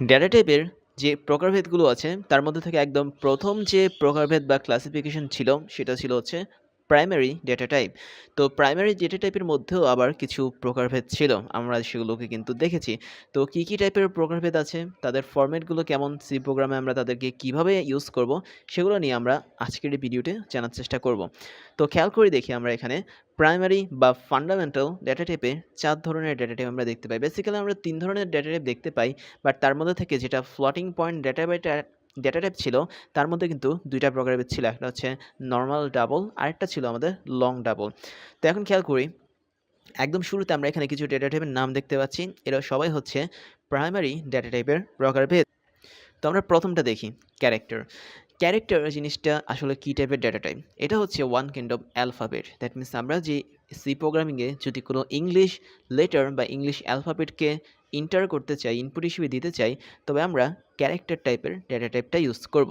Data টাইপের যে প্রকারভেদগুলো আছে, তার মধ্যে থেকে একদম প্রথম যে প্রকারভেদ বা ক্লাসিফিকেশন ছিল, সেটা ছিল হচ্ছে প্রাইমারি ডেটা টাইপ তো প্রাইমারি ডেটা টাইপের মধ্যেও আবার কিছু প্রকারভেদ ছিল, আমরা সেগুলোকে কিন্তু দেখেছি। তো কী কী টাইপের প্রকারভেদ আছে, তাদের ফরম্যাটগুলো কেমন সি প্রোগ্রামে আমরা তাদেরকে কীভাবে ইউজ করব, সেগুলো নিয়ে আমরা আজকের এই ভিডিওতে জানার চেষ্টা করব। তো খেয়াল করে দেখি আমরা এখানে প্রাইমারি বা ফান্ডামেন্টাল ডেটা টাইপে চার ধরনের ডেটা টাইপ আমরা দেখতে পাই। বেসিক্যালি আমরা তিন ধরনের ডেটা টাইপ দেখতে পাই বাট তার মধ্যে থেকে যেটা floating point data by data type ছিল, তার মধ্যে কিন্তু দুইটা প্রকারের ছিল। একটা হচ্ছে নর্মাল ডাবল আরেকটা ছিল আমাদের লং ডাবল তো এখন খেয়াল করি, একদম শুরুতে আমরা এখানে কিছু ডেটা টাইপের নাম দেখতে পাচ্ছি। এরা সবাই হচ্ছে প্রাইমারি ডেটা টাইপের প্রকারভেদ। তো আমরা প্রথমটা দেখি ক্যারেক্টার ক্যারেক্টার জিনিসটা আসলে কী টাইপের ডেটা টাইপ এটা হচ্ছে one kind of alphabet that means আমরা যে সি প্রোগ্রামিংয়ে যদি কোনো ইংলিশ লেটার বা ইংলিশ অ্যালফাবেটকে ইন্টার করতে চাই ইনপুট হিসেবে দিতে চাই, তবে আমরা ক্যারেক্টার টাইপের ডেটা টাইপটা ইউজ করব।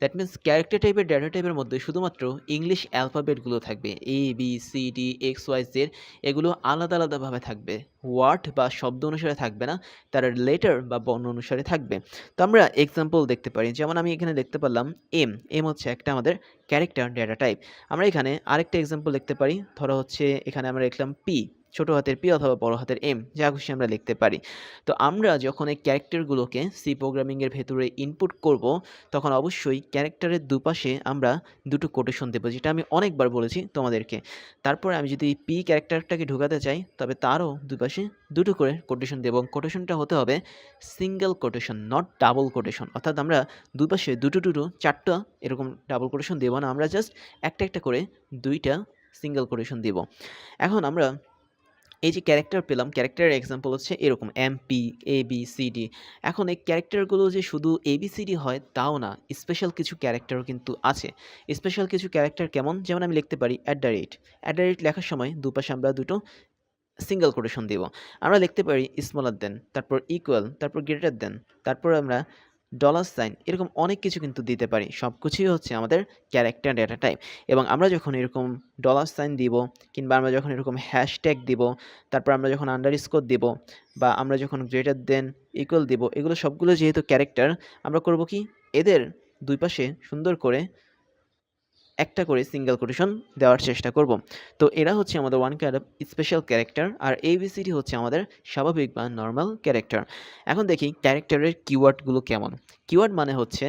দ্যাট মিন্স ক্যারেক্টার টাইপের ডেটা টাইপের মধ্যে শুধুমাত্র ইংলিশ অ্যালফাবেটগুলো থাকবে। A B C D X Y Z এগুলো আলাদা আলাদাভাবে থাকবে। ওয়ার্ড বা শব্দ অনুসারে থাকবে না, তার লেটার বা বর্ণ অনুসারে থাকবে। তো আমরা এক্সাম্পল দেখতে পারি। যেমন আমি এখানে দেখতে পারলাম এম এম হচ্ছে একটা আমাদের ক্যারেক্টার ডেটা টাইপ আমরা এখানে আরেকটা এক্সাম্পল দেখতে পারি। ধরো হচ্ছে এখানে আমরা লিখলাম পি ছোট হাতের পি অথবা বড় হাতের এম, যা খুশি আমরা লিখতে পারি। তো আমরা যখন এই ক্যারেক্টারগুলোকে সি প্রোগ্রামিংয়ের ভেতরে ইনপুট করব, তখন অবশ্যই ক্যারেক্টারের দুপাশে আমরা দুটো কোটেশন দেবো, যেটা আমি অনেকবার বলেছি তোমাদেরকে। তারপরে আমি যদি পি ক্যারেক্টারটাকে ঢুকাতে চাই, তবে তারও দুপাশে দুটো করে কোটেশন দেবো কোটেশনটা হতে হবে single quotation not double quotation অর্থাৎ আমরা দুপাশে দুটো দুটো, চারটা এরকম ডাবল কোটেশন দেবো না, আমরা জাস্ট একটা একটা করে দুইটা সিঙ্গেল কোটেশন দেব। এখন আমরা এই যে ক্যারেক্টার পেলাম ক্যারেক্টারের এক্সাম্পল হচ্ছে এরকম M P A B C D এখন এই ক্যারেক্টারগুলো যে শুধু এ বি সি ডি হয়, তাও না স্পেশাল কিছু ক্যারেক্টারও কিন্তু আছে। স্পেশাল কিছু ক্যারেক্টার কেমন? যেমন আমি লিখতে পারি at the rate at the rate লেখার সময় দুপাশে আমরা দুটো সিঙ্গেল কোটেশন দিব। আমরা লিখতে পারি স্মলার দেন তারপর ইকুয়াল তারপর গ্রেটার দেন তারপর আমরা ডলার সাইন এরকম অনেক কিছু কিন্তু দিতে পারি। সব কিছুই হচ্ছে আমাদের ক্যারেক্টার ডেটা টাইপ এবং আমরা যখন এরকম ডলার সাইন দিব কিংবা আমরা যখন এরকম হ্যাশট্যাগ দিব, তারপর আমরা যখন আন্ডার স্কোর দিব বা আমরা যখন গ্রেটার দেন ইকুয়াল দিব, এগুলো সবগুলো যেহেতু ক্যারেক্টার আমরা করব কি? এদের দুই পাশে সুন্দর করে একটা করে সিঙ্গেল কোটেশন দেওয়ার চেষ্টা করব। তো এরা হচ্ছে আমাদের ওয়ান কাইন্ড স্পেশাল ক্যারেক্টার আর এবিসিডি হচ্ছে আমাদের স্বাভাবিক বা নর্মাল ক্যারেক্টার এখন দেখি ক্যারেক্টারের কিওয়ার্ডগুলো কেমন? কিওয়ার্ড মানে হচ্ছে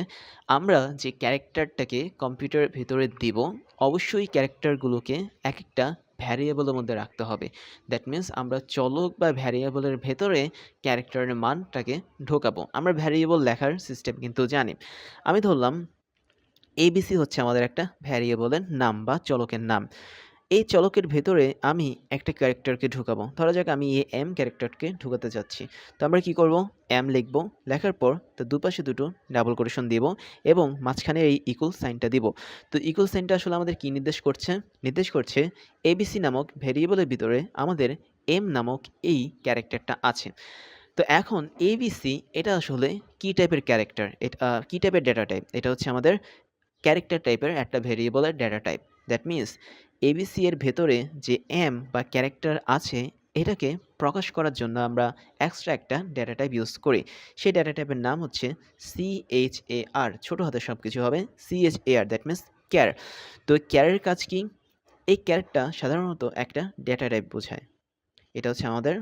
আমরা যে ক্যারেক্টারটাকে কম্পিউটারের ভেতরে দিব, অবশ্যই ক্যারেক্টারগুলোকে এক একটা ভ্যারিয়েবলের মধ্যে রাখতে হবে। দ্যাট মিন্স আমরা চলক বা ভ্যারিয়েবলের ভেতরে ক্যারেক্টারের মানটাকে ঢোকাবো। আমরা ভ্যারিয়েবল লেখার সিস্টেম কিন্তু জানি। আমি ধরলাম এবিসি হচ্ছে আমাদের একটা ভ্যারিয়েবলের নাম বা চলকের নাম। এই চলকের ভেতরে আমি একটা ক্যারেক্টারকে ঢুকাবো। ধরা যাক আমি এই এম ক্যারেক্টারকে ঢুকাতে যাচ্ছি। তো আমরা কি করব? এম লিখব। লেখার পর তো দুপাশে দুটো ডাবল কোটেশন দিব এবং মাঝখানে এই ইকুয়াল সাইনটা দিব। তো ইকুয়াল সাইনটা আসলে আমাদের কি নির্দেশ করছে? নির্দেশ করছে এবিসি নামক ভ্যারিয়েবলের ভিতরে আমাদের এম নামক এই ক্যারেক্টারটা আছে। তো এখন এবিসি এটা আসলে কি টাইপের ক্যারেক্টার? এটা কি টাইপের ডেটা টাইপ এটা হচ্ছে আমাদের ক্যারেক্টার টাইপের একটা ভেরিয়েবলের data type that means ABC এর ভেতরে যে এম বা ক্যারেক্টার আছে, এটাকে প্রকাশ করার জন্য আমরা এক্সট্রা একটা ডেটা টাইপ ইউজ করি। সেই ডেটা টাইপের নাম হচ্ছে সিএইচ এ আর ছোটো হাতে সব কিছু হবে CH A R that means char তো ক্যারের কাজ কি? এই ক্যারেটটা সাধারণত একটা ডেটা টাইপ বোঝায়। এটা হচ্ছে আমাদের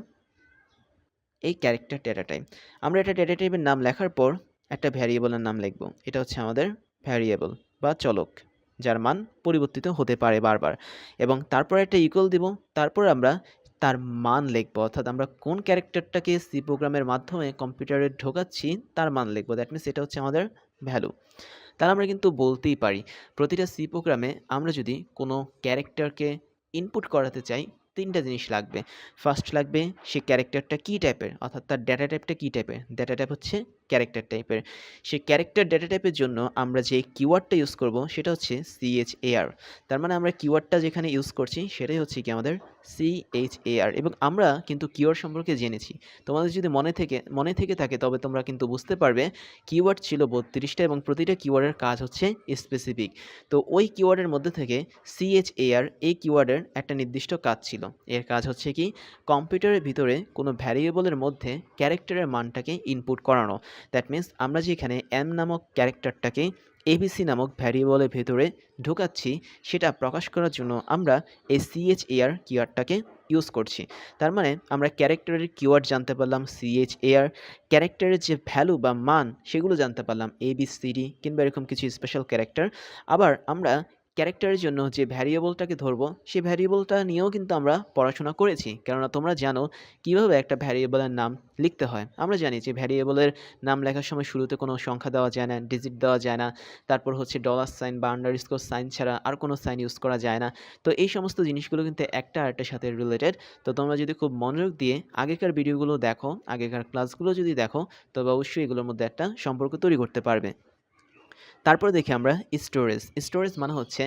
এই ক্যারেক্টার ডেটা টাইপ আমরা এটা ডেটা টাইপের নাম লেখার পর একটা ভ্যারিয়েবলের নাম লিখব। এটা হচ্ছে আমাদের ভ্যারিয়েবল বা চলক, যার মান পরিবর্তিত হতে পারে বারবার। এবং তারপর একটা ইকুয়াল দিব, তারপর আমরা তার মান লিখব। অর্থাৎ আমরা কোন ক্যারেক্টারটাকে সি প্রোগ্রামের মাধ্যমে কম্পিউটারে ঢোকাচ্ছি, তার মান লিখব। দ্যাট মিনস এটা হচ্ছে আমাদের ভ্যালু তাহলে আমরা কিন্তু বলতেই পারি, প্রতিটা সি প্রোগ্রামে আমরা যদি কোনো ক্যারেক্টারকে ইনপুট করাতে চাই, তিনটা জিনিস লাগবে। ফার্স্ট লাগবে সে ক্যারেক্টারটা কী টাইপের অর্থাৎ তার ডেটা টাইপটা কী টাইপের ডেটা টাইপ হচ্ছে ক্যারেক্টার টাইপের সেই ক্যারেক্টার ডেটা টাইপের জন্য আমরা যে কিওয়ার্ডটা ইউজ করব সেটা হচ্ছে সিএইচএআর তার মানে আমরা কিওয়ার্ডটা যেখানে ইউজ করছি সেটাই হচ্ছে কি আমাদের সিএইচএআর এবং আমরা কিন্তু কিওয়ার্ড সম্পর্কে জেনেছি। তোমাদের যদি মনে থেকে মনে থেকে থাকে তবে তোমরা কিন্তু বুঝতে পারবে কিওয়ার্ড ছিল বত্রিশটা এবং প্রতিটা কিওয়ার্ডের কাজ হচ্ছে স্পেসিফিক তো ওই কিওয়ার্ডের মধ্যে থেকে সিএইচএআর এই কিওয়ার্ডের একটা নির্দিষ্ট কাজ ছিল। এর কাজ হচ্ছে কি কম্পিউটারের ভিতরে কোনো ভ্যারিয়েবলের মধ্যে ক্যারেক্টারের মানটাকে ইনপুট করানো। দ্যাট মিন্স আমরা যে এখানে এম নামক ক্যারেক্টারটাকে এবিসি নামক ভ্যারিয়েবলের ভেতরে ঢোকাচ্ছি, সেটা প্রকাশ করার জন্য আমরা এই সিএইচ এআর কিওয়ার্ডটাকে ইউজ করছি। তার মানে আমরা ক্যারেক্টারের কিওয়ার্ড জানতে পারলাম সিএইচ এআর ক্যারেক্টারের যে ভ্যালু বা মান, সেগুলো জানতে পারলাম এ বি সি ডি কিংবা এরকম কিছু স্পেশাল ক্যারেক্টার আবার আমরা ক্যারেক্টারের জন্য যে ভ্যারিয়েবলটাকে ধরবো, সেই ভ্যারিয়েবলটা নিয়েও কিন্তু আমরা পড়াশোনা করেছি। কেননা তোমরা জানো কীভাবে একটা ভ্যারিয়েবলের নাম লিখতে হয়। আমরা জানি যে ভ্যারিয়েবলের নাম লেখার সময় শুরুতে কোনো সংখ্যা দেওয়া যায় না ডিজিট দেওয়া যায় না, তারপর হচ্ছে ডলার সাইন বা আন্ডার স্কোর সাইন ছাড়া আর কোনো সাইন ইউজ করা যায় না। তো এই সমস্ত জিনিসগুলো কিন্তু একটা আরেকটার সাথে রিলেটেড তো তোমরা যদি খুব মনোযোগ দিয়ে আগেকার ভিডিওগুলো দেখো, আগেকার ক্লাসগুলো যদি দেখো, তবে অবশ্যই এগুলোর মধ্যে একটা সম্পর্ক তৈরি করতে পারবে। তারপরে দেখি আমরা স্টোরেজ স্টোরেজ মানে হচ্ছে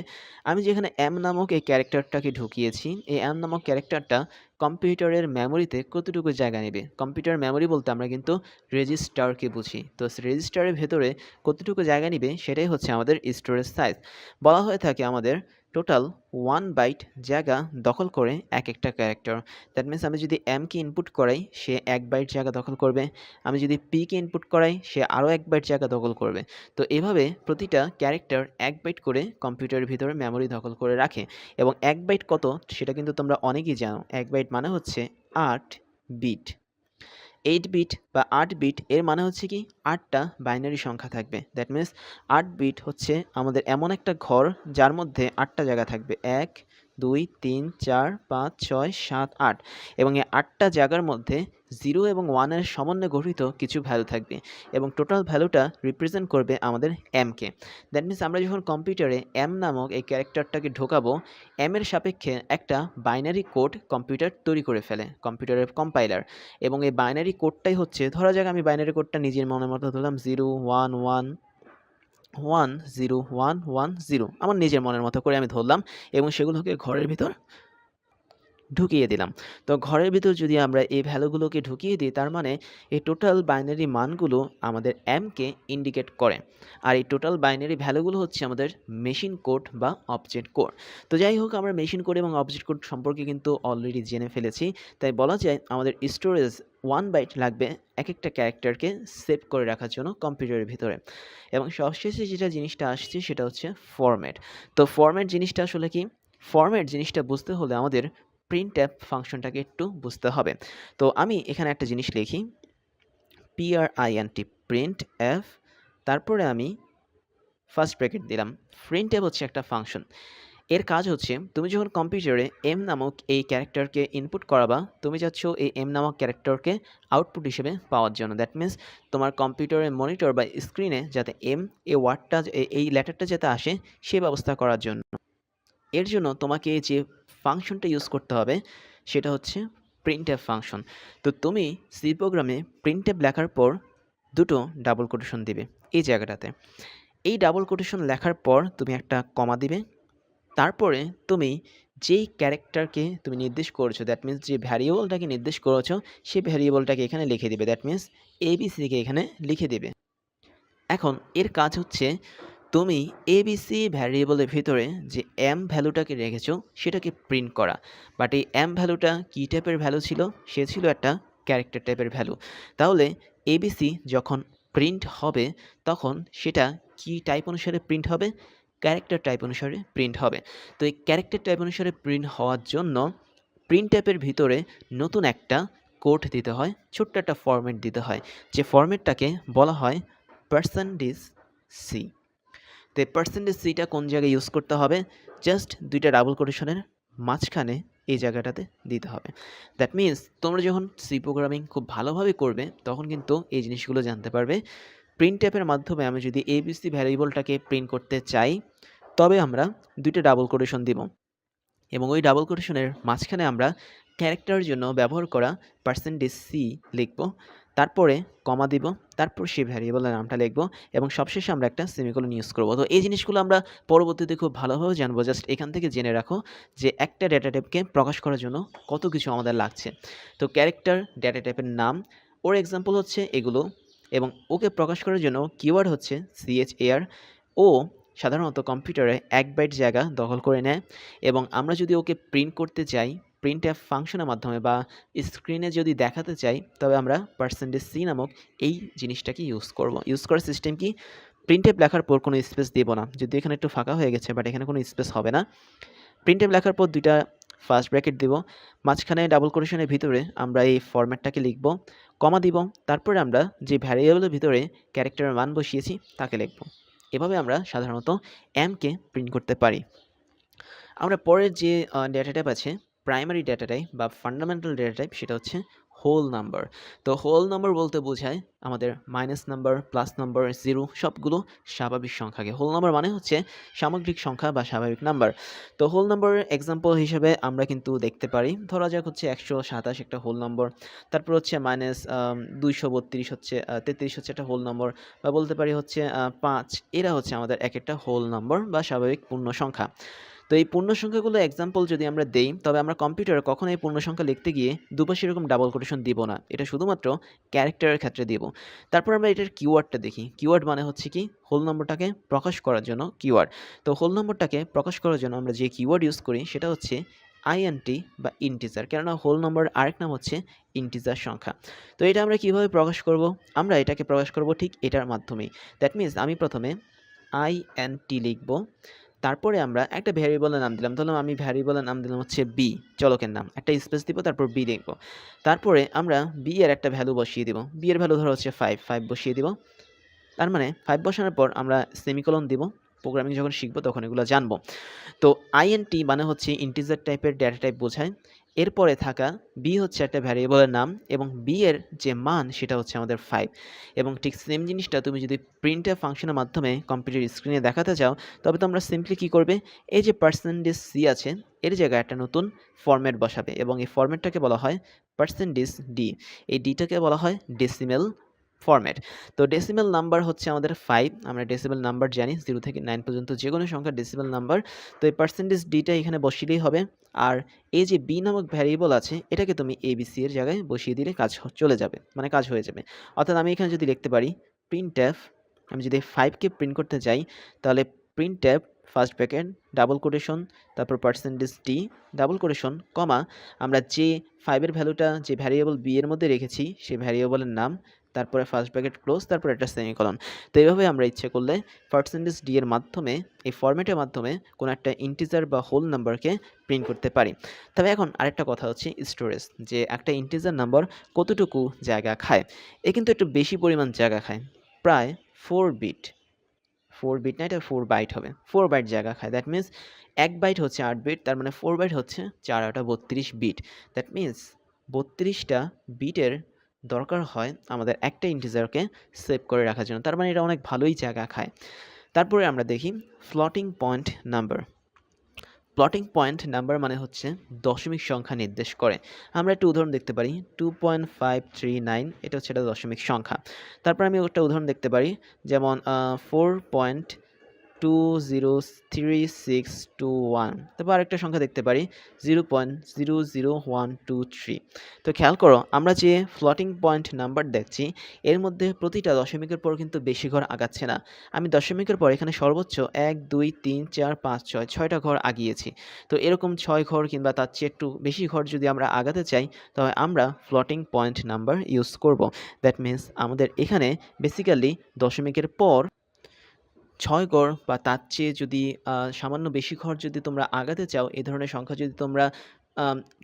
আমি যেখানে অ্যাম নামক এই ক্যারেক্টারটাকে ঢুকিয়েছি, এই অ্যাম নামক ক্যারেক্টারটা কম্পিউটারের মেমোরিতে কতটুকু জায়গা নেবে? কম্পিউটার মেমোরি বলতে আমরা কিন্তু রেজিস্টারকে বুঝি। তো রেজিস্টারের ভেতরে কতটুকু জায়গা নেবে? সেটাই হচ্ছে আমাদের স্টোরেজ সাইজ বলা হয়ে থাকে আমাদের টোটাল ওয়ান বাইট জায়গা দখল করে এক একটা ক্যারেক্টার। দ্যাট মিন্স আমি যদি এমকে ইনপুট করাই, সে এক বাইট জায়গা দখল করবে। আমি যদি পিকে ইনপুট করাই, সে আরও এক বাইট জায়গা দখল করবে। তো এভাবে প্রতিটা ক্যারেক্টার এক বাইট করে কম্পিউটারের ভিতরে মেমোরি দখল করে রাখে। এবং এক বাইট কত, সেটা কিন্তু তোমরা অনেকেই জানো। এক বাইট মানে হচ্ছে আট বিট। এইট বিট বা আট বিট এর মানে হচ্ছে কি আটটা বাইনারি সংখ্যা থাকবে। দ্যাট মিন্স আট বিট হচ্ছে আমাদের এমন একটা ঘর যার মধ্যে আটটা জায়গা থাকবে। এক, দুই, তিন, চার, পাঁচ, ছয়, সাত, আট। এবং এই আটটা জায়গার মধ্যে জিরো এবং ওয়ানের সমন্বয়ে গঠিত কিছু ভ্যালু থাকবে এবং টোটাল ভ্যালুটা রিপ্রেজেন্ট করবে আমাদের এমকে দ্যাট মিন্স আমরা যখন কম্পিউটারে এম নামক এই ক্যারেক্টারটাকে ঢোকাবো এম এর সাপেক্ষে একটা বাইনারি কোড কম্পিউটার তৈরি করে ফেলে কম্পিউটারের কম্পাইলার এবং এই বাইনারি কোডটাই হচ্ছে, ধরা যাক আমি বাইনারি কোডটা নিজের মনের মতো ধরলাম zero one one one zero one one zero আমার নিজের মনের মতো করে আমি ধরলাম এবং সেগুলোকে ঘরের ভিতর ঢুকিয়ে দিলাম। তো ঘরের ভিতর যদি আমরা এই ভ্যালুগুলোকে ঢুকিয়ে দিই, তার মানে এই টোটাল বাইনারি মানগুলো আমাদের এমকে ইন্ডিকেট করে। আর এই টোটাল বাইনারি ভ্যালুগুলো হচ্ছে আমাদের মেশিন কোড বা অবজেক্ট কোড তো যাই হোক, আমরা মেশিন কোড এবং অবজেক্ট কোড সম্পর্কে কিন্তু অলরেডি জেনে ফেলেছি। তাই বলা যায় আমাদের স্টোরেজ ওয়ান বাইট লাগবে এক একটা ক্যারেক্টারকে সেভ করে রাখার জন্য কম্পিউটারের ভিতরে। এবং সবশেষে যেটা জিনিসটা আসছে, সেটা হচ্ছে ফরম্যাট তো ফরম্যাট জিনিসটা আসলে কি? ফরম্যাট জিনিসটা বুঝতে হলে আমাদের প্রিন্ট অ্যাপ ফাংশনটাকে একটু বুঝতে হবে। তো আমি এখানে একটা জিনিস লিখি। পিআরআইএনটি প্রিন্ট অ্যাপ তারপরে আমি ফার্স্ট ব্র্যাকেট দিলাম। প্রিন্ট অ্যাপ হচ্ছে একটা ফাংশন এর কাজ হচ্ছে, তুমি যখন কম্পিউটারে এম নামক এই ক্যারেক্টারকে ইনপুট করাবা, তুমি চাচ্ছ এই এম নামক ক্যারেক্টারকে আউটপুট হিসেবে পাওয়ার জন্য। দ্যাট মিন্স তোমার কম্পিউটারের মনিটর বা স্ক্রিনে যাতে এম এই ওয়ার্ডটা এই লেটারটা যাতে আসে, সে ব্যবস্থা করার জন্য। এর জন্য তোমাকে যে ফাংশনটা ইউজ করতে হবে, সেটা হচ্ছে প্রিন্ট অ্যাপ ফাংশন তো তুমি সি প্রোগ্রামে প্রিন্ট অ্যাপ লেখার পর দুটো ডাবল কোটেশন দিবে এই জায়গাটাতে। এই ডাবল কোটেশন লেখার পর তুমি একটা কমা দিবে। তারপরে তুমি যেই ক্যারেক্টারকে তুমি নির্দেশ করেছ দ্যাট মিন্স যে ভ্যারিয়েবলটাকে নির্দেশ করেছ, সেই ভ্যারিয়েবলটাকে এখানে লিখে দিবে। দ্যাট মিন্স এবিসিকে এখানে লিখে দিবে। এখন এর কাজ হচ্ছে তুমি এবিসি ভ্যারিয়েবলের ভিতরে যে এম ভ্যালুটাকে রেখেছো সেটাকে প্রিন্ট করা। বাট এই এম ভ্যালুটা কী টাইপের ভ্যালু ছিল? সে ছিল একটা ক্যারেক্টার টাইপের ভ্যালু। তাহলে এবিসি যখন প্রিন্ট হবে, তখন সেটা কি টাইপ অনুসারে প্রিন্ট হবে? ক্যারেক্টার টাইপ অনুসারে প্রিন্ট হবে। তো এই ক্যারেক্টার টাইপ অনুসারে প্রিন্ট হওয়ার জন্য প্রিন্ট টাইপের ভিতরে নতুন একটা কোড দিতে হয়, ছোট্ট একটা ফরম্যাট দিতে হয়। যে ফরম্যাটটাকে বলা হয় পার্সেন্টেজ সি তো পার্সেন্টেজ সিটা কোন জায়গায় ইউজ করতে হবে জাস্ট দুইটা ডাবল কোটেশনের মাঝখানে এই জায়গাটাতে দিতে হবে। দ্যাট মিন্স তোমরা যখন সি প্রোগ্রামিং খুব ভালোভাবে করবে, তখন কিন্তু এই জিনিসগুলো জানতে পারবে। প্রিন্ট ট্যাপের মাধ্যমে আমি যদি এবিসি ভ্যারিয়েবলটাকে প্রিন্ট করতে চাই, তবে আমরা দুইটা ডাবল কোটেশন দিব। এবং ওই ডাবল কোটেশনের মাঝখানে আমরা ক্যারেক্টারের জন্য ব্যবহার করা পার্সেন্টেজ সি লিখব। তারপরে কমা দিব, তারপর সেই ভ্যারিয়েবলের নামটা লিখব এবং সবশেষে আমরা একটা সেমিকোলন ইউজ করব। তো এই জিনিসগুলো আমরা পরবর্তীতে খুব ভালোভাবে জানব। জাস্ট এখান থেকে জেনে রাখো যে একটা ডেটা টাইপকে প্রকাশ করার জন্য কত কিছু আমাদের লাগছে। তো ক্যারেক্টার ডেটা টাইপের নাম, ওর এক্সাম্পল হচ্ছে এগুলো এবং ওকে প্রকাশ করার জন্য কিওয়ার্ড হচ্ছে সিএইচএআর ও সাধারণত কম্পিউটারে এক বাইট জায়গা দখল করে নেয় এবং আমরা যদি ওকে প্রিন্ট করতে চাই প্রিন্ট অ্যাপ ফাংশনের মাধ্যমে বা স্ক্রিনে যদি দেখাতে চাই, তবে আমরা পার্সেন্টেজ সি নামক এই জিনিসটাকে ইউজ করব। ইউজ করার সিস্টেম কি? প্রিন্ট অ্যাপ লেখার পর কোনো স্পেস দেব না। যদি এখানে একটু ফাঁকা হয়ে গেছে বাট এখানে কোনো স্পেস হবে না। প্রিন্ট অ্যাপ লেখার পর দুইটা ফার্স্ট ব্র্যাকেট দিব। মাঝখানে ডাবল কোটেশনের ভিতরে আমরা এই ফরম্যাটটাকে লিখব কমা দিব। তারপরে আমরা যে ভ্যারিয়েবলের ভিতরে ক্যারেক্টারের মান বসিয়েছি, তাকে লিখব। এভাবে আমরা সাধারণত এমকে প্রিন্ট করতে পারি। আমরা পরের যে ডেটা টাইপ আছে প্রাইমারি ডেটা টাইপ বা ফান্ডামেন্টাল ডেটা টাইপ সেটা হচ্ছে হোল নাম্বার তো হোল নাম্বার বলতে বোঝায় আমাদের minus number plus number zero সবগুলো স্বাভাবিক সংখ্যাকে হোল নাম্বার মানে হচ্ছে সামগ্রিক সংখ্যা বা স্বাভাবিক নাম্বার তো হোল নাম্বার এক্সাম্পল হিসেবে আমরা কিন্তু দেখতে পারি। ধরা যাক হচ্ছে একশো সাতাশ একটা হোল নম্বর তারপর হচ্ছে মাইনাস দুইশো বত্রিশ হচ্ছে তেত্রিশ হচ্ছে একটা হোল নম্বর বা বলতে পারি হচ্ছে পাঁচ। এরা হচ্ছে আমাদের এক একটা হোল নম্বর বা স্বাভাবিক পূর্ণ সংখ্যা। তো এই পূর্ণ সংখ্যাগুলো এক্সাম্পল যদি আমরা দেই, তবে আমরা কম্পিউটারে কখনো এই পূর্ণ সংখ্যা লিখতে গিয়ে দুপাশে সেরকম ডাবল কোটেশন দিব না। এটা শুধুমাত্র ক্যারেক্টারের ক্ষেত্রে দিব। তারপর আমরা এটার কিওয়ার্ডটা দেখি। কিওয়ার্ড মানে হচ্ছে কি? হোল নম্বরটাকে প্রকাশ করার জন্য কিওয়ার্ড তো হোল নম্বরটাকে প্রকাশ করার জন্য আমরা যে কিওয়ার্ড ইউজ করি, সেটা হচ্ছে আইএনটি বা ইন্টিজার কেননা হোল নম্বর আরেক নাম হচ্ছে ইন্টিজার সংখ্যা। তো এটা আমরা কীভাবে প্রকাশ করব? আমরা এটাকে প্রকাশ করব ঠিক এটার মাধ্যমেই। দ্যাট মিনস আমি প্রথমে আইএনটি লিখব। তারপরে আমরা একটা ভ্যারিয়েবলের নাম দিলাম। ধরলাম আমি ভ্যারিয়েবলের নাম দিলাম হচ্ছে বি চলকের নাম। একটা স্পেস দিব, তারপর বি দেখব। তারপরে আমরা বি এর একটা ভ্যালু বসিয়ে দিব। বি এর ভ্যালু ধরো হচ্ছে ফাইভ ফাইভ বসিয়ে দিব। তার মানে ফাইভ বসানোর পর আমরা সেমিকলন দিব। প্রোগ্রামিং যখন শিখব তখন এগুলো জানব। তো আইএনটি মানে হচ্ছে ইন্টিজার টাইপের ডেটা টাইপ বোঝায়। এরপরে থাকা বি হচ্ছে একটা ভ্যারিয়েবলের নাম এবং বি এর যে মান সেটা হচ্ছে আমাদের ফাইভ এবং ঠিক সেম জিনিসটা তুমি যদি প্রিন্টার ফাংশনের মাধ্যমে কম্পিউটার স্ক্রিনে দেখাতে চাও, তবে তোমরা সিম্পলি কী করবে? এই যে পার্সেন্টেজ সি আছে, এর জায়গায় একটা নতুন ফর্ম্যাট বসাবে এবং এই ফর্ম্যাটটাকে বলা হয় পার্সেন্টেজ ডি এই ডিটাকে বলা হয় ডেসিমেল ফরম্যাট তো ডেসিমেল নাম্বার হচ্ছে আমাদের ফাইভ আমরা ডেসিমেল নাম্বার জানি জিরো থেকে নাইন পর্যন্ত যে কোনো সংখ্যা ডেসিমেল নাম্বার তো এই পার্সেন্টেজ ডিটা এখানে বসিলেই হবে। আর এই যে বি নামক ভ্যারিয়েবল আছে, এটাকে তুমি এবিসি এর জায়গায় বসিয়ে দিলে কাজ চলে যাবে মানে কাজ হয়ে যাবে। অর্থাৎ আমি এখানে যদি লিখতে পারি প্রিন্ট ট্যাপ আমি যদি ফাইভকে প্রিন্ট করতে যাই, তাহলে printf first bracket double quotation তারপর percentage D double quotation comma আমরা যে ফাইভের ভ্যালুটা যে ভ্যারিয়েবল বি এর মধ্যে রেখেছি সেই ভ্যারিয়েবলের নাম তারপরে ফার্স্ট ব্র্যাকেট ক্লোজ তারপরে একটা সেমিকলন তো এইভাবে আমরা ইচ্ছে করলে পার্সেন্টেজ ডি এর মাধ্যমে, এই ফরম্যাটের মাধ্যমে কোনো একটা ইন্টিজার বা হোল নাম্বারকে প্রিন্ট করতে পারি। তবে এখন আরেকটা কথা হচ্ছে স্টোরেজ যে একটা ইন্টিজার নাম্বার কতটুকু জায়গা খায়? এ কিন্তু একটু বেশি পরিমাণ জায়গা খায়, প্রায় ফোর বিট ফোর বিট না, এটা ফোর বাইট হবে। ফোর বাইট জায়গা খায়। দ্যাট মিন্স এক বাইট হচ্ছে আট বিট তার মানে ফোর বাইট হচ্ছে চার আটা বত্রিশ বিট দ্যাট মিন্স বত্রিশটা বিটের দরকার হয় আমাদের একটা ইন্টিজারকে সেভ করে রাখার জন্য। তার মানে এটা অনেক ভালোই জায়গা খায়। তারপরে আমরা দেখি floating point number floating point number মানে হচ্ছে দশমিক সংখ্যা নির্দেশ করে। আমরা একটা উদাহরণ দেখতে পারি। Two point five three nine এটা হচ্ছে একটা দশমিক সংখ্যা। তারপর আমি একটা উদাহরণ দেখতে পারি। যেমন four point two zero three six two one তারপর আরেকটা সংখ্যা দেখতে পারি zero point zero zero one two three তো খেয়াল করো, আমরা যে ফ্লটিং পয়েন্ট নাম্বার দেখছি, এর মধ্যে প্রতিটা দশমিকের পর কিন্তু বেশি ঘর আগাচ্ছে না। আমি দশমিকের পর এখানে সর্বোচ্চ এক, দুই, তিন, চার, পাঁচ, ছয়, ছয়টা ঘর আগিয়েছি। তো এরকম ছয় ঘর কিংবা তার চেয়ে একটু বেশি ঘর যদি আমরা আগাতে চাই তবে আমরা ফ্লটিং পয়েন্ট নাম্বার ইউজ করব। দ্যাট মিন্স আমাদের এখানে বেসিক্যালি দশমিকের পর ছয় গড় বা তার চেয়ে যদি সামান্য বেশি ঘর যদি তোমরা আগাতে চাও এই ধরনের সংখ্যা যদি তোমরা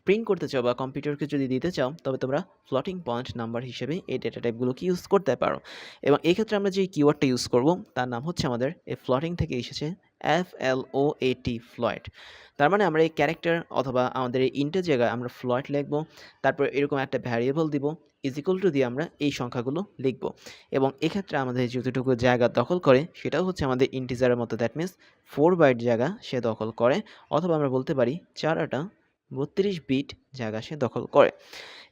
প্রিন্ট করতে চাও বা কম্পিউটারকে যদি দিতে চাও, তবে তোমরা ফ্লটিং পয়েন্ট নাম্বার হিসেবে এই ডেটা টাইপগুলোকে ইউজ করতে পারো। এবং এই ক্ষেত্রে আমরা যে কিওয়ার্ডটা ইউজ করব, তার নাম হচ্ছে আমাদের এই ফ্লটিং থেকে এসেছে এফ এল ও এ টি ফ্লয়েড তার মানে আমরা এই ক্যারেক্টার অথবা আমাদের এই ইন্টের জায়গায় আমরা ফ্লয়েড লিখব, তারপর এরকম একটা ভ্যারিয়েবল দিব ইজিক্যাল টু দিয়ে আমরা এই সংখ্যাগুলো লিখব। এবং এক্ষেত্রে আমাদের যতটুকু জায়গা দখল করে, সেটাও হচ্ছে আমাদের ইন্টিজারের মতো। দ্যাট মিন্স ফোর বাইট জায়গা সে দখল করে, অথবা আমরা বলতে পারি চার আটা বত্রিশ বিট জায়গা সে দখল করে।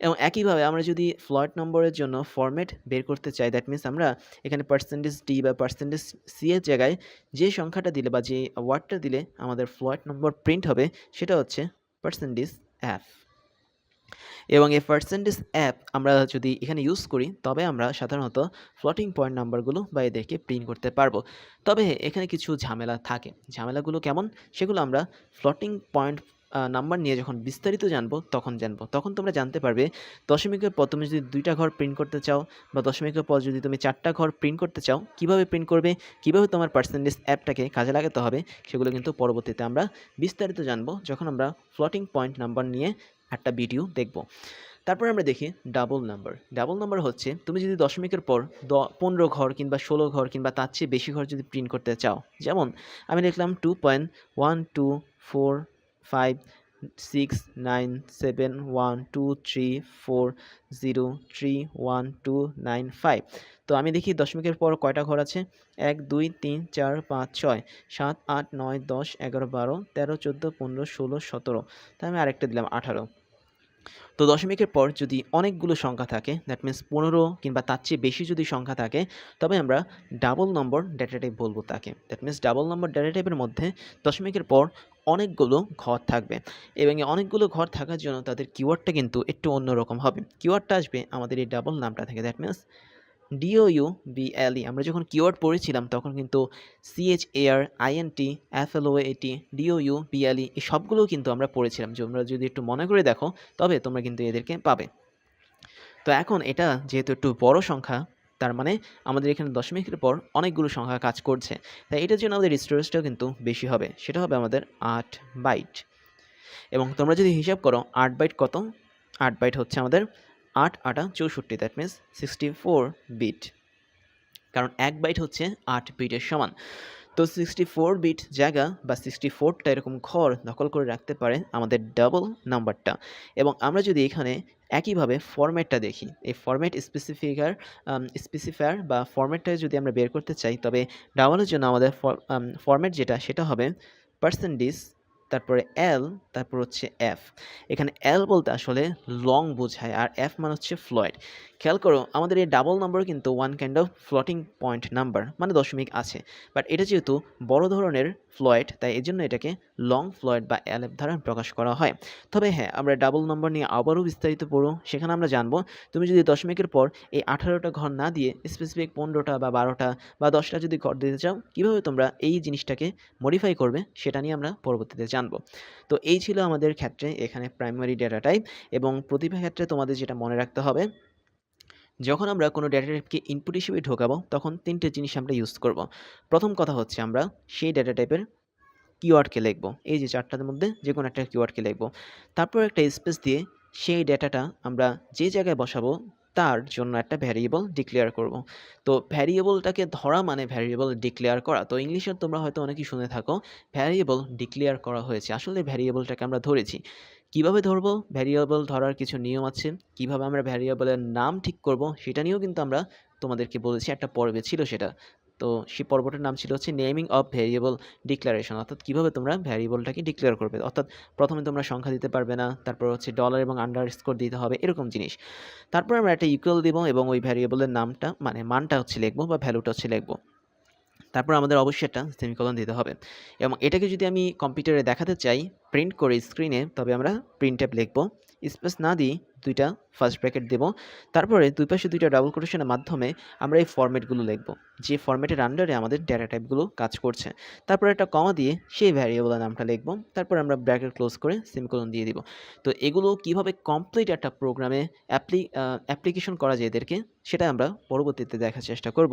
এবং একইভাবে আমরা যদি ফ্লয়েড নম্বরের জন্য ফরম্যাট বের করতে চাই দ্যাট মিন্স আমরা এখানে পার্সেন্টেজ ডি বা পার্সেন্টেজ সি এর জায়গায় যে সংখ্যাটা দিলে বা যে ওয়ার্ডটা দিলে আমাদের ফ্লয়েড নম্বর প্রিন্ট হবে, সেটা হচ্ছে পার্সেন্টেজ অ্যাপ এবং এই পার্সেন্টেজ অ্যাপ আমরা যদি এখানে ইউজ করি, তবে আমরা সাধারণত ফ্লটিং পয়েন্ট নাম্বারগুলো বা এদেরকে প্রিন্ট করতে পারব। তবে এখানে কিছু ঝামেলা থাকে। ঝামেলাগুলো কেমন? সেগুলো আমরা ফ্লটিং পয়েন্ট নাম্বার নিয়ে যখন বিস্তারিত জানব, তখন জানব। তখন তোমরা জানতে পারবে, দশমিকের পর তুমি যদি দুইটা ঘর প্রিন্ট করতে চাও বা দশমিকের পর যদি তুমি চারটা ঘর প্রিন্ট করতে চাও, কীভাবে প্রিন্ট করবে? কীভাবে তোমার পার্সেন্টেজ অ্যাপটাকে কাজে লাগাতে হবে? সেগুলো কিন্তু পরবর্তীতে আমরা বিস্তারিত জানব। যখন আমরা ফ্লোটিং পয়েন্ট নাম্বার নিয়ে একটা ভিডিও দেখব। তারপর আমরা দেখি ডাবল নাম্বার ডাবল নাম্বার হচ্ছে, তুমি যদি দশমিকের পর দ, পনেরো ঘর কিংবা ষোলো ঘর কিংবা তার চেয়ে বেশি ঘর যদি প্রিন্ট করতে চাও, যেমন আমি লিখলাম two point one two four five six nine seven one two three four zero three one two nine five তো আমি দেখি দশমিকের পর কয়টা ঘর আছে? এক, দুই, তিন, চার, পাঁচ, ছয়, সাত, আট, নয়, দশ, এগারো, বারো, তেরো, চোদ্দ, পনেরো, ষোলো, সতেরো। তাই আমি আরেকটা দিলাম আঠারো। তো দশমিকের পর যদি অনেকগুলো সংখ্যা থাকে দ্যাট মিন্স পনেরো কিংবা তার চেয়ে বেশি যদি সংখ্যা থাকে, তবে আমরা ডাবল নম্বর ডেটা টাইপ বলব তাকে। That means double number data টাইপের মধ্যে দশমিকের পর অনেকগুলো ঘর থাকবে। এবং অনেকগুলো ঘর থাকার জন্য তাদের কিওয়ার্ডটা কিন্তু একটু অন্যরকম হবে। কিওয়ার্ডটা আসবে আমাদের এই ডাবল নামটা থেকে দ্যাট মিন্স ডিওইউ বিএলই আমরা যখন কিওয়ার্ড পড়েছিলাম, তখন কিন্তু সিএইচ এআর আইএনটি এফএলও এটি ডিওইউ বিএলই এই সবগুলোও কিন্তু আমরা পড়েছিলাম। যে তোমরা যদি একটু মনে করে দেখো, তবে তোমরা কিন্তু এদেরকে পাবে। তো এখন এটা যেহেতু একটু বড় সংখ্যা, তার মানে আমাদের এখানে দশমিকের পর অনেকগুলো সংখ্যা কাজ করছে। তাই এটার জন্য আমাদের স্টোরেজটাও কিন্তু বেশি হবে। সেটা হবে আমাদের আট বাইট এবং তোমরা যদি হিসাব করো, আট বাইট কত? আট বাইট হচ্ছে আমাদের আট আটা চৌষট্টি that means sixty four bit কারণ এক বাইট হচ্ছে আট বিটের সমান। তো সিক্সটি ফোর বিট জায়গা বা সিক্সটি ফোরটা এরকম ঘর দখল করে রাখতে পারে আমাদের ডাবল নাম্বারটা এবং আমরা যদি এখানে একইভাবে ফরম্যাটটা দেখি, এই ফরম্যাট স্পেসিফিকার স্পেসিফায়ার বা ফরম্যাটটা যদি আমরা বের করতে চাই, তবে ডাবলের জন্য আমাদের ফরম্যাট যেটা, সেটা হবে পার্সেন্টেজ তারপরে এল তারপর হচ্ছে এফ এখানে এল বলতে আসলে লং বোঝায়, আর এফ মানে হচ্ছে ফ্লয়েড খেয়াল করো, আমাদের এই ডাবল নাম্বার কিন্তু one kind of floating point number মানে দশমিক আছে। বাট এটা যেহেতু বড় ধরনের ফ্লয়েড, তাই এই জন্য এটাকে লং ফ্লয়েড বা এফ দ্বারা প্রকাশ করা হয়। তবে হ্যাঁ আমরা ডাবল নম্বর নিয়ে আবারও বিস্তারিত পড়ো সেখানে আমরা জানব, তুমি যদি দশমিকের পর এই আঠারোটা ঘর না দিয়ে স্পেসিফিক পনেরোটা বা বারোটা বা দশটা যদি ঘর দিতে চাও, কীভাবে তোমরা এই জিনিসটাকে মডিফাই করবে সেটা নিয়ে আমরা পরবর্তীতে জানব। তো এই ছিল আমাদের ক্ষেত্রে এখানে প্রাইমারি ডেটা টাইপ এবং প্রতিভা ক্ষেত্রে তোমাদের যেটা মনে রাখতে হবে যখন আমরা কোনো ডেটা টাইপকে ইনপুট হিসেবে ঢোকাবো, তখন তিনটে জিনিস আমরা ইউজ করব। প্রথম কথা হচ্ছে আমরা সেই ডেটা টাইপের কিওয়ার্ডকে লিখব। এই যে চারটার মধ্যে যে কোনো একটা কিওয়ার্ডকে লিখব। তারপর একটা স্পেস দিয়ে সেই ডেটাটা আমরা যে জায়গায় বসাবো, তার জন্য একটা ভ্যারিয়েবল ডিক্লেয়ার করব। তো ভ্যারিয়েবলটাকে ধরা মানে ভ্যারিয়েবল ডিক্লেয়ার করা। তো ইংলিশে তোমরা হয়তো অনেকেই শুনে থাকো ভ্যারিয়েবল ডিক্লেয়ার করা হয়েছে। আসলে ভ্যারিয়েবলটাকে আমরা ধরেছি। কীভাবে ধরবো? ভ্যারিয়েবল ধরার কিছু নিয়ম আছে। কীভাবে আমরা ভ্যারিয়েবলের নাম ঠিক করব? সেটা নিয়েও কিন্তু আমরা তোমাদেরকে বলেছি, একটা পর্বে ছিল সেটা। তো সেই পর্বটার নাম ছিল হচ্ছে নেমিং অফ ভ্যারিয়েবল ডিক্লারেশন অর্থাৎ কীভাবে তোমরা ভ্যারিয়েবলটাকে ডিক্লেয়ার করবে? অর্থাৎ প্রথমে তোমরা সংখ্যা দিতে পারবে না, তারপর হচ্ছে ডলার এবং আন্ডার স্কোর দিতে হবে, এরকম জিনিস। তারপর আমরা একটা ইকুয়াল দিব এবং ওই ভ্যারিয়েবলের নামটা মানে মানটা হচ্ছে লিখব বা ভ্যালুটা হচ্ছে লিখব। তারপর আমাদের অবশ্যই একটা সেমিকলন দিতে হবে। এবং এটাকে যদি আমি কম্পিউটারে দেখাতে চাই প্রিন্ট করে স্ক্রিনে তবে আমরা প্রিন্ট ট্যাপ লিখব। স্পেস না দিই দুইটা ফার্স্ট ব্র্যাকেট দেবো। তারপরে দুই পাশে দুইটা ডাবল কোটেশনের মাধ্যমে আমরা এই ফর্মেটগুলো লিখব। যে ফর্মেটের আন্ডারে আমাদের ডেটা টাইপগুলো কাজ করছে। তারপর একটা কমা দিয়ে সেই ভ্যারিয়েবলের নামটা লিখব। তারপর আমরা ব্র্যাকেট ক্লোজ করে সিমকলন দিয়ে দিব। তো এগুলো কীভাবে কমপ্লিট একটা প্রোগ্রামে অ্যাপ্লি অ্যাপ্লিকেশন করা যায় এদেরকে, সেটা আমরা পরবর্তীতে দেখার চেষ্টা করব।